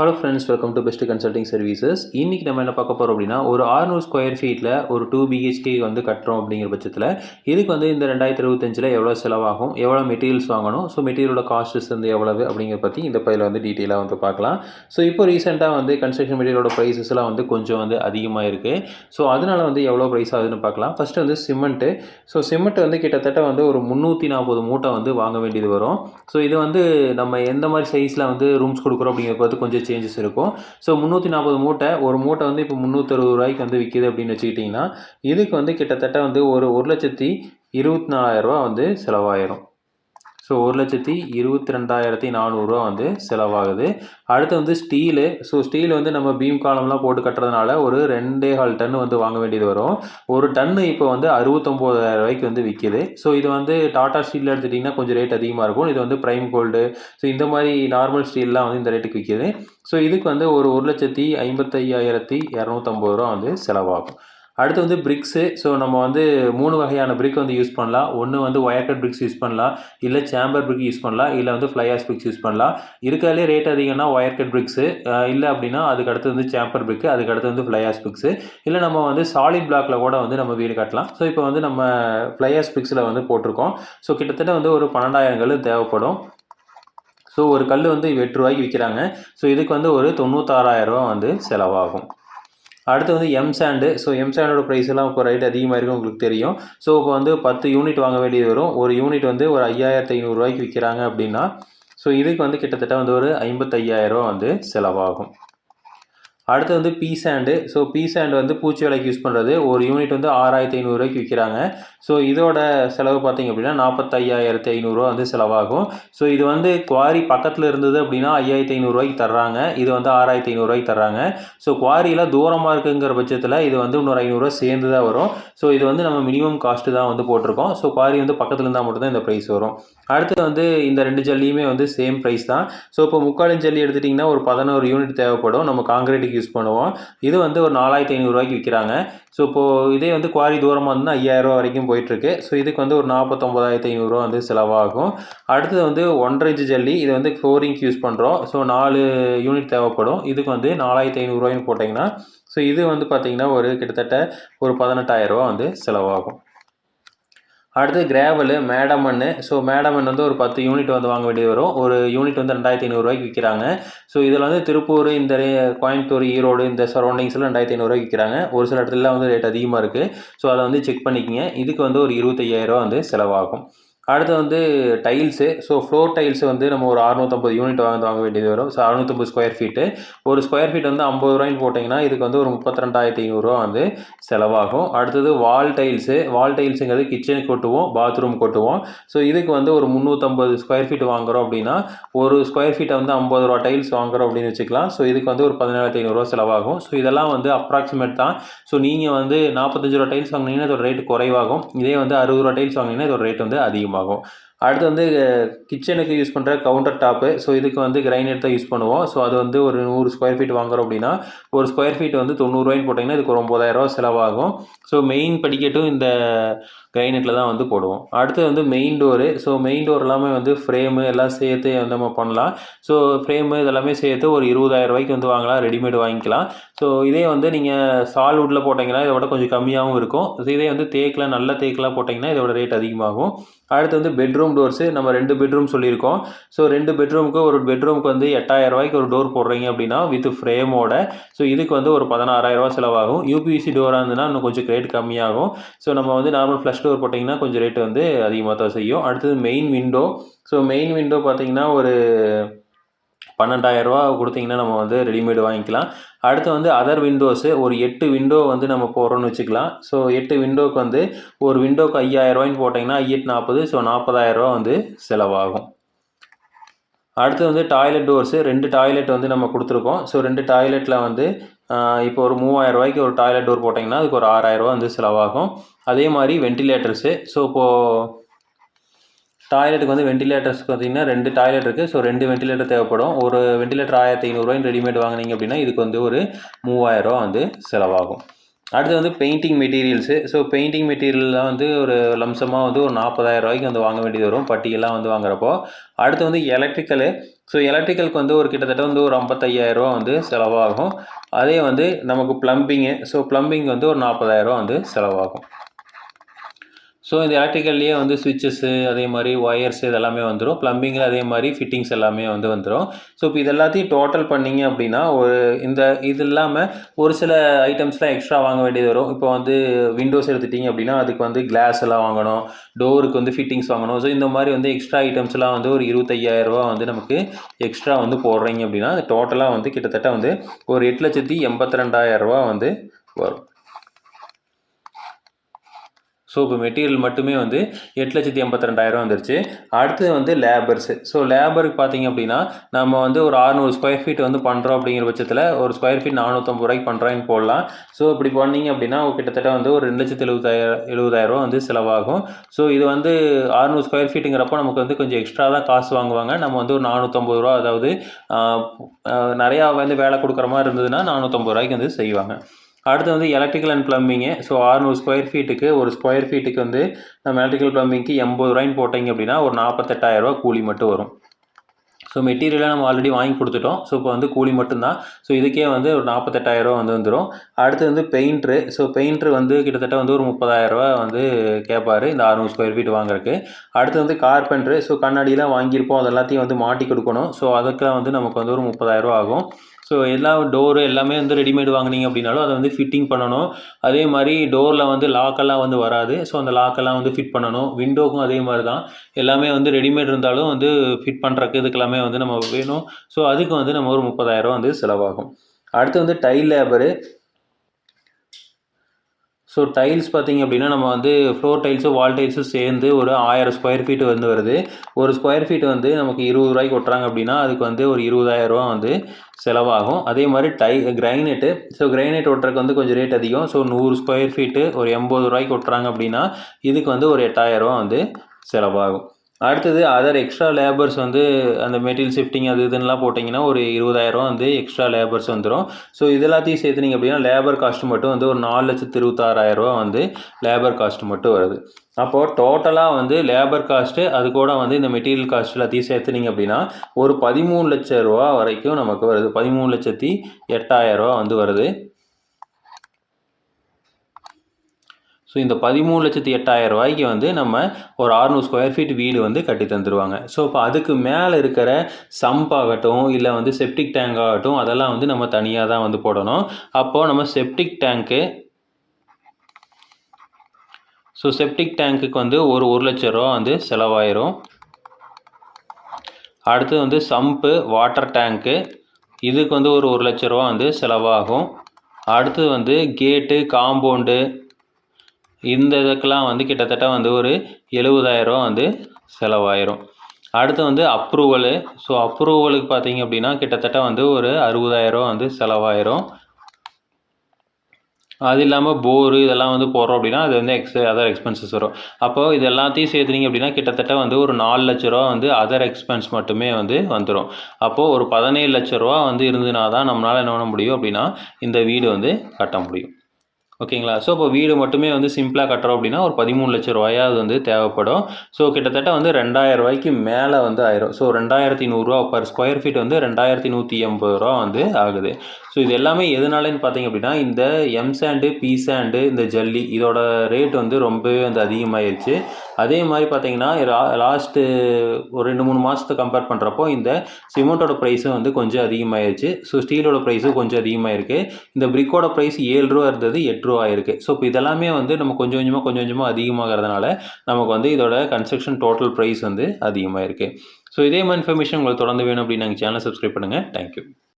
Hello friends welcome to best consulting services இன்றைக்கி நம்ம என்ன பார்க்க போகிறோம் அப்படின்னா ஒரு 600 ஸ்கொயர் ஃபீட்டில் ஒரு டூ பிஹெச்கே வந்து கட்டுறோம் அப்படிங்கிற பட்சத்தில் இதுக்கு வந்து இந்த ரெண்டாயிரத்தி இருபத்தஞ்சில் எவ்வளோ செலவாகும் எவ்வளோ மெட்டீரியல்ஸ் வாங்கணும் ஸோ மெட்டீரியலோட காஸ்ட்ஸ் வந்து எவ்வளவு அப்படிங்கிற பற்றி இந்த பையில் வந்து டீட்டெயிலாக வந்து பார்க்கலாம். ஸோ இப்போ ரீசெண்டாக வந்து கன்ஸ்ட்ரக்ஷன் மெட்டீரியலோட ப்ரைஸஸ்லாம் வந்து கொஞ்சம் வந்து அதிகமாக இருக்குது ஸோ அதனால் வந்து எவ்வளோ ப்ரைஸ் ஆகுதுன்னு பார்க்கலாம். ஃபஸ்ட்டு வந்து சிமெண்ட்டு ஸோ சிமெண்ட் வந்து கிட்டத்தட்ட வந்து ஒரு முந்நூற்றி நாற்பது மூட்டை வந்து வாங்க வேண்டியது வரும். ஸோ இது வந்து நம்ம எந்த மாதிரி சைஸில் வந்து ரூம்ஸ் கொடுக்குறோம் அப்படிங்கிறது பார்த்து கொஞ்சம் சேஞ்சஸ் இருக்கும். ஸோ முந்நூற்றி நாற்பது மூட்டை ஒரு மூட்டை வந்து இப்போ முந்நூற்றறுபது ரூபாய்க்கு வந்து விற்கிது அப்படின்னு வச்சுக்கிட்டிங்கன்னா இதுக்கு வந்து கிட்டத்தட்ட வந்து ஒரு ஒரு லட்சத்தி இருபத்தி நாலாயிரரூபா வந்து செலவாயிரும். ஸோ ஒரு லட்சத்தி இருபத்தி ரெண்டாயிரத்தி நானூறுரூவா வந்து செலவாகுது. அடுத்து வந்து ஸ்டீலு. ஸோ ஸ்டீல் வந்து நம்ம பீம் காலம்லாம் போட்டு கட்டுறதுனால ஒரு ரெண்டே கால் டன் வந்து வாங்க வேண்டியது வரும். ஒரு டன்னு இப்போ வந்து அறுபத்தொம்போதாயிரம் ரூபாய்க்கு வந்து விற்கிது ஸோ இது வந்து டாடா ஸ்டீலில் எடுத்துட்டிங்கன்னா கொஞ்சம் ரேட் அதிகமாக இருக்கும். இது வந்து ப்ரைம் கோல்டு ஸோ இந்த மாதிரி நார்மல் ஸ்டீல்லாம் வந்து இந்த ரேட்டுக்கு விற்கிது ஸோ இதுக்கு வந்து ஒரு ஒரு லட்சத்தி ஐம்பத்தையாயிரத்தி இரநூத்தம்பது ரூபா வந்து செலவாகும். அடுத்து வந்து பிரிக்ஸு ஸோ நம்ம வந்து மூணு வகையான பிரிக் வந்து யூஸ் பண்ணலாம். ஒன்று வந்து ஒயர் கட் பிரிக்ஸ் யூஸ் பண்ணலாம். இல்லை சேம்பர் பிரிக் யூஸ் பண்ணலாம். இல்லை வந்து ஃப்ளையாஸ் பிரிக்ஸ் யூஸ் பண்ணலாம். இருக்கிறதுலே ரேட் அதிகம்னா ஒயர் கட் பிரிக்ஸு இல்லை அப்படின்னா அதுக்கு அடுத்து வந்து சேம்பர் பிரிக்கு அதுக்கு அடுத்து வந்து ஃப்ளையாஸ் பிரிக்ஸு இல்லை நம்ம வந்து சாலிட் பிளாக்ல கூட வந்து நம்ம வீடு கட்டலாம். ஸோ இப்போ வந்து நம்ம ஃப்ளையாஸ் பிரிக்ஸில் வந்து போட்டிருக்கோம். ஸோ கிட்டத்தட்ட வந்து ஒரு பன்னெண்டாயிரம் கல் தேவைப்படும். ஸோ ஒரு கல் வந்து எட்டு ரூபாய்க்கு விற்கிறாங்க ஸோ இதுக்கு வந்து ஒரு தொண்ணூத்தாறாயிரம் ரூபா வந்து செலவாகும். அடுத்து வந்து எம் சாண்டு ஸோ எம் சாண்டோட ப்ரைஸ் எல்லாம் இப்போ ரேட் அதிகமாக இருக்கும் உங்களுக்கு தெரியும். ஸோ இப்போ வந்து பத்து யூனிட் வாங்க வேண்டியது வரும். ஒரு யூனிட் வந்து ஒரு ஐயாயிரத்து ஐநூறுரூவாய்க்கு விற்கிறாங்க அப்படின்னா ஸோ இதுக்கு வந்து கிட்டத்தட்ட வந்து ஒரு ஐம்பத்தையாயிரரூவா வந்து செலவாகும். அடுத்து வந்து P sand so P sand வந்து பூச்சி வேலைக்கு யூஸ் பண்ணுறது ஒரு யூனிட் வந்து ஆறாயிரத்தி ஐநூறுரூவாய்க்கு விற்கிறாங்க ஸோ இதோட செலவு பார்த்தீங்க அப்படின்னா நாற்பத்தையாயிரத்தி ஐநூறுரூவா வந்து செலவாகும். ஸோ இது வந்து குவாரி பக்கத்தில் இருந்தது அப்படின்னா ஐயாயிரத்தி ஐநூறுரூவாய்க்கு தர்றாங்க. இது வந்து ஆறாயிரத்தி ஐநூறுரூவாய்க்கு தர்றாங்க. ஸோ குவாரியில் தூரமாக இருக்குங்கிற பட்சத்தில் இது வந்து இன்னொரு ஐநூறுரூவா சேர்ந்து தான் வரும். ஸோ இது வந்து நம்ம மினிமம் காஸ்ட்டு தான் வந்து போட்டிருக்கோம். ஸோ குவாரி வந்து பக்கத்தில் இருந்தால் மட்டும்தான் இந்த ப்ரைஸ் வரும். அடுத்து வந்து இந்த ரெண்டு ஜல்லியுமே வந்து சேம் ப்ரைஸ் தான். ஸோ இப்போ முக்காலின் ஜல்லி எடுத்துட்டிங்கன்னா ஒரு பதினோரு யூனிட் தேவைப்படும். நம்ம காங்கிரீட்டுக்கு யூஸ் பண்ணுவோம். இது வந்து ஒரு நாலாயிரத்தி ஐநூறுரூவாய்க்கு விற்கிறாங்க ஸோ இப்போது இதே வந்து குவாரி தூரமாக இருந்தால் ஐயாயிரரூவா வரைக்கும் போயிட்டுருக்கு. ஸோ இதுக்கு வந்து ஒரு நாற்பத்தொம்பதாயிரத்தி ஐநூறுரூவா வந்து செலவாகும். அடுத்தது வந்து ஒன்றரை இன்ச்சு ஜல்லி. இது வந்து ஃப்ளோரிங்க்கு யூஸ் பண்ணுறோம் ஸோ நாலு யூனிட் தேவைப்படும். இதுக்கு வந்து நாலாயிரத்தி ஐநூறுரூவாயின்னு போட்டிங்கன்னா ஸோ இது வந்து பார்த்திங்கன்னா ஒரு கிட்டத்தட்ட ஒரு பதினெட்டாயிரரூவா வந்து செலவாகும். அடுத்து கிராவலு மேடமண்ணு ஸோ மேடமண் வந்து ஒரு பத்து யூனிட் வந்து வாங்க வேண்டியது வரும். ஒரு யூனிட் வந்து ரெண்டாயிரத்தி ஐநூறுரூவாய்க்கு விற்கிறாங்க ஸோ இதில் வந்து திருப்பூர் இந்த கோயம்புத்தூர் ஈரோடு இந்த சரௌண்டிங்ஸில் ரெண்டாயிரத்தி ஐநூறுரூவாய்க்கு விற்கிறாங்க ஒரு சில இடத்துல வந்து ரேட் அதிகமாக இருக்குது ஸோ அதை வந்து செக் பண்ணிக்கங்க. இதுக்கு வந்து ஒரு இருபத்தையாயிரரூவா வந்து செலவாகும். அடுத்து வந்து டைல்ஸு ஸோ ஃப்ளோர் டைல்ஸ் வந்து நம்ம ஒரு அறுநூத்தம்பது யூனிட் வாங்க வாங்க வேண்டியது வரும். ஸோ அறுநூத்தம்பது ஸ்கொயர் ஃபீட்டு ஒரு ஸ்கொயர் ஃபீட் வந்து ஐம்பது ரூபாய்னு போட்டிங்கன்னா இதுக்கு வந்து ஒரு முப்பத்திரெண்டாயிரத்தி ஐநூறுரூவா வந்து செலவாகும். அடுத்தது வால் டைல்ஸு வால் டைல்ஸுங்கிறது கிச்சனுக்கு கொட்டுவோம் பாத்ரூம் கொட்டுவோம். ஸோ இதுக்கு வந்து ஒரு முந்நூற்றம்பது ஸ்கொயர் ஃபீட் வாங்குறோம் அப்படின்னா ஒரு ஸ்கொயர் ஃபீட்டை வந்து ஐம்பது ரூபா டைல்ஸ் வாங்குறோம் அப்படின்னு வச்சுக்கலாம். ஸோ இதுக்கு வந்து ஒரு பதினேழாயிரத்தி ஐநூறுரூவா செலவாகும். ஸோ இதெல்லாம் வந்து அப்ராக்சிமேட் தான். ஸோ நீங்கள் வந்து நாற்பத்தஞ்சு ரூபா டைல்ஸ் வாங்கினீங்கன்னா இதோட ரேட் குறைவாகும். இதே வந்து அறுபது ரூபா டைல்ஸ் வாங்கினீங்கன்னா இதோட ரேட் வந்து அதிகமாகும். pago அடுத்து வந்து கிச்சனுக்கு யூஸ் பண்ணுற கவுண்டர் டாப்பு ஸோ இதுக்கு வந்து கிரைனைட் தான் யூஸ் பண்ணுவோம். ஸோ அது வந்து ஒரு நூறு ஸ்கொயர் ஃபீட் வாங்குறோம் அப்படின்னா ஒரு ஸ்கொயர் ஃபீட் வந்து தொண்ணூறுரூவாய்ன்னு போட்டிங்கன்னா இதுக்கு ஒரு ஒம்பதாயிரரூவா செலவாகும். ஸோ மெயின் படிக்கட்டும் இந்த கிரைனட்டில் தான் வந்து போடுவோம். அடுத்து வந்து main door so main door எல்லாமே வந்து ஃப்ரேமு எல்லாம் சேர்த்து வந்து நம்ம பண்ணலாம். ஸோ ஃப்ரேமு இதெல்லாமே சேர்த்து ஒரு இருபதாயிரம் ரூபாய்க்கு வந்து வாங்கலாம் ரெடிமேட் வாங்கிக்கலாம். ஸோ இதே வந்து நீங்கள் சால்வுட்டில் போட்டிங்கன்னா இதை விட கொஞ்சம் கம்மியாகவும் இருக்கும். இதே வந்து தேக்கில் நல்ல தேக்கெலாம் போட்டிங்கன்னா இதோட ரேட் அதிகமாகும். அடுத்து வந்து பெட்ரூம் டோர்ஸு நம்ம ரெண்டு பெட்ரூம் சொல்லியிருக்கோம். ஸோ ரெண்டு பெட்ரூமுக்கு ஒரு பெட்ரூமுக்கு வந்து எட்டாயிரம் ரூபாய்க்கு ஒரு டோர் போடுறீங்க அப்படின்னா வித் ஃப்ரேமோட ஸோ இதுக்கு வந்து ஒரு பதினாறாயிரரூவா செலவாகும். யூபிசி டோராக இருந்ததுன்னா இன்னும் கொஞ்சம் ரேட் கம்மியாகும். ஸோ நம்ம வந்து நார்மல் ஃப்ளஷ் டோர் போட்டிங்கன்னா கொஞ்சம் ரேட் வந்து அதிகமாக தான் செய்யும். அடுத்தது main window so main window பார்த்தீங்கன்னா ஒரு பன்னெண்டாயிரரூவா கொடுத்தீங்கன்னா நம்ம வந்து ரெடிமேடு வாங்கிக்கலாம். அடுத்து வந்து அதர் விண்டோஸு ஒரு எட்டு விண்டோ வந்து நம்ம போகிறோன்னு வச்சுக்கலாம். ஸோ எட்டு விண்டோக்கு வந்து ஒரு விண்டோக்கு ஐயாயிரரூவாய்ன்னு போட்டிங்கன்னா ஐயெட்டு நாற்பது ஸோ நாற்பதாயிரரூவா வந்து செலவாகும். அடுத்து வந்து டாய்லெட் டோர்ஸு ரெண்டு டாய்லெட் வந்து நம்ம கொடுத்துருக்கோம். ஸோ ரெண்டு டாய்லெட்டில் வந்து இப்போ ஒரு மூவாயிரம் ரூபாய்க்கு ஒரு டாய்லெட் டோர் போட்டிங்கன்னா அதுக்கு ஒரு ஆறாயிரரூவா வந்து செலவாகும். அதே மாதிரி வென்டிலேட்டர்ஸு ஸோ இப்போது டாய்லெட்டுக்கு வந்து வென்டிலேட்டர்ஸ் பார்த்தீங்கன்னா ரெண்டு டாய்லெட் இருக்குது ஸோ ரெண்டு வென்டிலேட்டர் தேவைப்படும். ஒரு வென்டிலேட்டர் ஆயிரத்தி ஐநூறுரூவாயின் ரெடிமேட் வாங்குனீங்க அப்படின்னா இதுக்கு வந்து ஒரு மூவாயிரரூவா வந்து செலவாகும். அடுத்து வந்து பெயிண்டிங் மெட்டீரியல்ஸு. ஸோ பெயிண்டிங் மெட்டீரியல்லாம் வந்து ஒரு லம்சமாக வந்து ஒரு நாற்பதாயிரம் ரூபாய்க்கு வந்து வாங்க வேண்டியது வரும். பட்டியெல்லாம் வந்து வாங்குறப்போ. அடுத்து வந்து எலக்ட்ரிக்கலு. ஸோ எலக்ட்ரிக்கலுக்கு வந்து ஒரு கிட்டத்தட்ட வந்து ஒரு ஐம்பத்தையாயிரரூவா வந்து செலவாகும். அதே வந்து நமக்கு ப்ளம்பிங்கு ஸோ ப்ளம்பிங் வந்து ஒரு நாற்பதாயிரரூவா வந்து செலவாகும். ஸோ இந்த எலக்ட்ரிக்கல்லையே வந்து சுவிட்சஸ்ஸு அதே மாதிரி ஒயர்ஸ் இதெல்லாமே வந்துடும் ப்ளம்பிங்கில் அதே மாதிரி ஃபிட்டிங்ஸ் எல்லாமே வந்து வந்துடும் ஸோ இப்போ இது எல்லாத்தையும் டோட்டல் பண்ணிங்க அப்படின்னா ஒரு இந்த இது இல்லாமல் ஒரு சில ஐட்டம்ஸ்லாம் எக்ஸ்ட்ரா வாங்க வேண்டியது வரும். இப்போ வந்து விண்டோஸ் எடுத்துட்டிங்க அப்படின்னா அதுக்கு வந்து கிளாஸ் எல்லாம் வாங்கணும். டோருக்கு வந்து ஃபிட்டிங்ஸ் வாங்கணும். ஸோ இந்த மாதிரி வந்து எக்ஸ்ட்ரா ஐட்டம்ஸ்லாம் வந்து ஒரு இருபத்தையாயிரரூபா வந்து நமக்கு எக்ஸ்ட்ரா வந்து போடுறீங்க அப்படின்னா அது டோட்டலாக வந்து கிட்டத்தட்ட வந்து ஒரு எட்டு லட்சத்தி எண்பத்தி ரெண்டாயிரரூபா வந்து வரும். ஸோ இப்போ மெட்டீரியல் மட்டுமே வந்து எட்டு லட்சத்தி எண்பத்தி ரெண்டாயிரம் வந்துருச்சு. அடுத்தது வந்து லேபர்ஸு ஸோ லேபருக்கு பார்த்தீங்க அப்படின்னா நம்ம வந்து ஒரு அறுநூறு ஸ்கொயர் ஃபீட் வந்து பண்ணுறோம் அப்படிங்கிற பட்சத்தில் ஒரு ஸ்கொயர் ஃபீட் நானூற்றம்பது ரூபாய்க்கு பண்ணுறாங்கன்னு போடலாம். ஸோ இப்படி பண்ணீங்க அப்படின்னா கிட்டத்தட்ட வந்து ஒரு ரெண்டு லட்சத்தி எழுபதாயிரம் எழுபதாயிரம் வந்து செலவாகும். ஸோ இது வந்து அறுநூறு ஸ்கொயர் ஃபீட்டுங்கிறப்போ நமக்கு வந்து கொஞ்சம் எக்ஸ்ட்ரா தான் காசு வாங்குவாங்க. நம்ம வந்து ஒரு நானூற்றம்பது ரூபா அதாவது நிறையா வந்து வேலை கொடுக்குற மாதிரி இருந்ததுன்னா நானூற்றம்பது ரூபாய்க்கு வந்து செய்வாங்க. அடுத்து வந்து எலக்ட்ரிக்கல் அண்ட் ப்ளம்பிங்கு ஸோ ஆறுநூறு ஸ்கொயர் ஃபீட்டுக்கு ஒரு ஸ்கொயர் ஃபீட்டுக்கு வந்து நம்ம எலக்ட்ரிக்கல் ப்ளம்பிங்க்கு எண்பது ரூபாய்ன்னு போட்டிங்க அப்படின்னா ஒரு நாற்பத்தெட்டாயிரரூவா கூலி மட்டும் வரும். ஸோ மெட்டீரியலாக நம்ம ஆல்ரெடி வாங்கி கொடுத்துட்டோம். ஸோ இப்போ வந்து கூலி மட்டும்தான். ஸோ இதுக்கே வந்து ஒரு நாற்பத்தெட்டாயிரரூவா வந்து வந்துடும் அடுத்து வந்து பெயிண்ட்ரு ஸோ பெயிண்ட்ரு வந்து கிட்டத்தட்ட வந்து ஒரு முப்பதாயிரரூவா வந்து கேட்பார் இந்த அறுநூறு ஸ்கொயர் ஃபீட் வாங்குறதுக்கு. அடுத்து வந்து கார்பெண்ட்ரு ஸோ கண்ணாடியெலாம் வாங்கியிருப்போம். அது எல்லாத்தையும் வந்து மாட்டி கொடுக்கணும். ஸோ அதுக்கெலாம் வந்து நமக்கு வந்து ஒரு முப்பதாயிரரூவா ஆகும். ஸோ எல்லா டோரு எல்லாமே வந்து ரெடிமேடு வாங்கினீங்க அப்படின்னாலும் அதை வந்து ஃபிட்டிங் பண்ணணும். அதே மாதிரி டோரில் வந்து லாக்கெல்லாம் வந்து வராது. ஸோ அந்த லாக்கெல்லாம் வந்து ஃபிட் பண்ணணும். விண்டோக்கும் அதே மாதிரி தான். எல்லாமே வந்து ரெடிமேட் இருந்தாலும் வந்து ஃபிட் பண்ணுறக்கு இதுக்கெல்லாமே வந்து நம்ம வேணும். ஸோ அதுக்கு வந்து நம்ம ஒரு முப்பதாயிரம் வந்து செலவாகும். அடுத்து வந்து டைல் லேபரு ஸோ டைல்ஸ் பார்த்திங்க அப்படின்னா நம்ம வந்து ஃப்ளோர் டைல்ஸும் வால் டைல்ஸும் சேர்ந்து ஒரு ஆயிரம் ஸ்கொயர் ஃபீட் வந்து வருது. ஒரு ஸ்கொயர் ஃபீட் வந்து நமக்கு இருபது ரூபாய்க்கு ஒட்டுறாங்க அப்படின்னா அதுக்கு வந்து ஒரு இருபதாயிரரூவா வந்து செலவாகும். அதே மாதிரி டை கிரைனேட்டு ஸோ கிரைனேட் ஒட்டுறதுக்கு வந்து கொஞ்சம் ரேட் அதிகம். ஸோ நூறு ஸ்கொயர் ஃபீட்டு ஒரு எண்பது ரூபாய்க்கு ஒட்டுறாங்க அப்படின்னா இதுக்கு வந்து ஒரு எட்டாயிரரூவா வந்து செலவாகும். அடுத்தது அதர் எக்ஸ்ட்ரா லேபர்ஸ் வந்து அந்த மெட்டீரியல் ஷிஃப்டிங் அது இதுன்னெலாம் போட்டிங்கன்னா ஒரு இருபதாயிரம் வந்து எக்ஸ்ட்ரா லேபர்ஸ் வந்துடும் ஸோ இது எல்லாத்தையும் சேர்த்துனீங்க அப்படின்னா லேபர் காஸ்ட் மட்டும் வந்து ஒரு நாலு லட்சத்து இருபத்தாறாயிரரூவா வந்து லேபர் காஸ்ட் மட்டும் வருது. அப்போது டோட்டலாக வந்து லேபர் காஸ்ட்டு அது கூட வந்து இந்த மெட்டீரியல் காஸ்ட் எல்லாத்தையும் சேர்த்துனீங்க அப்படின்னா ஒரு பதிமூணு லட்ச ரூபா வரைக்கும் நமக்கு வருது. பதிமூணு லட்சத்தி எட்டாயிரரூவா வந்து வருது. ஸோ இந்த பதிமூணு லட்சத்தி எட்டாயிரம் ரூபாய்க்கு வந்து நம்ம ஒரு அறுநூறு ஸ்கொயர் ஃபீட் வீடு வந்து கட்டி தந்துடுவாங்க ஸோ இப்போ அதுக்கு மேலே இருக்கிற சம்ப் ஆகட்டும் இல்லை வந்து செப்டிக் டேங்க் ஆகட்டும் அதெல்லாம் வந்து நம்ம தனியாக தான் வந்து போடணும். அப்போது நம்ம செப்டிக் டேங்க்கு ஸோ செப்டிக் டேங்க்குக்கு வந்து ஒரு ஒரு லட்ச ரூபா வந்து செலவாயிரும். அடுத்து வந்து சம்பு வாட்டர் டேங்க்கு இதுக்கு வந்து ஒரு ஒரு லட்ச ரூபா வந்து செலவாகும். அடுத்து வந்து கேட்டு காம்பவுண்டு இந்த இதுக்கெலாம் வந்து கிட்டத்தட்ட வந்து ஒரு எழுபதாயிரம் வந்து செலவாயிரும். அடுத்து வந்து அப்ரூவலு ஸோ அப்ரூவலுக்கு பார்த்தீங்க அப்படின்னா கிட்டத்தட்ட வந்து ஒரு அறுபதாயிரம் வந்து செலவாயிரும். அது இல்லாமல் போரு இதெல்லாம் வந்து போடுறோம் அப்படின்னா அது வந்து எக்ஸ் அதர் எக்ஸ்பென்சஸ் வரும். அப்போது இது எல்லாத்தையும் சேர்த்துனீங்க அப்படின்னா கிட்டத்தட்ட வந்து ஒரு நாலு லட்ச ரூபா வந்து அதர் எக்ஸ்பென்ஸ் மட்டுமே வந்து வந்துடும் அப்போது ஒரு பதினேழு லட்ச ரூபா வந்து இருந்ததுனா தான் நம்மளால் என்ன பண்ண முடியும் அப்படின்னா இந்த வீடு வந்து கட்ட முடியும். ஓகேங்களா? ஸோ இப்போ வீடு மட்டுமே வந்து சிம்பிளாக கட்டுறோம் அப்படின்னா ஒரு பதிமூணு லட்ச ரூபாயாவது வந்து தேவைப்படும். ஸோ கிட்டத்தட்ட வந்து ரெண்டாயிரம் ரூபாய்க்கு மேலே வந்து ஆயிரும். ஸோ ரெண்டாயிரத்தி நூறுரூவா பர் ஸ்கொயர் ஃபீட் வந்து ரெண்டாயிரத்தி நூற்றி எண்பது ரூபா வந்து ஆகுது. ஸோ இது எல்லாமே எதனாலன்னு பார்த்தீங்க அப்படின்னா இந்த எம் சாண்டு பி சாண்டு இந்த ஜல்லி இதோட ரேட் வந்து ரொம்பவே வந்து அதிகமாகிருச்சு அதே மாதிரி பார்த்தீங்கன்னா லாஸ்ட்டு ஒரு ரெண்டு மூணு மாதத்தை கம்பேர் பண்ணுறப்போ இந்த சிமெண்ட்டோட ப்ரைஸும் வந்து கொஞ்சம் அதிகமாகிருச்சு ஸோ ஸ்டீலோட ப்ரைஸும் கொஞ்சம் அதிகமாகிருக்கு இந்த பிரிக்கோட ப்ரைஸ் ஏழு ரூபா இருந்தது எட்டு ரூபா ஆயிருக்கு. ஸோ இப்போ இதெல்லாமே வந்து நம்ம கொஞ்சம் கொஞ்சமாக கொஞ்சம் கொஞ்சமாக அதிகமாகிறதுனால நமக்கு வந்து இதோட கன்ஸ்ட்ரக்ஷன் டோட்டல் ப்ரைஸ் வந்து அதிகமாக இருக்குது ஸோ இதே மாதிரி இன்ஃபர்மேஷன் உங்களுக்கு தொடர்ந்து வேணும் அப்படின்னு நாங்கள் சேனல் சப்ஸ்கிரைப் பண்ணுங்கள் தேங்க்யூ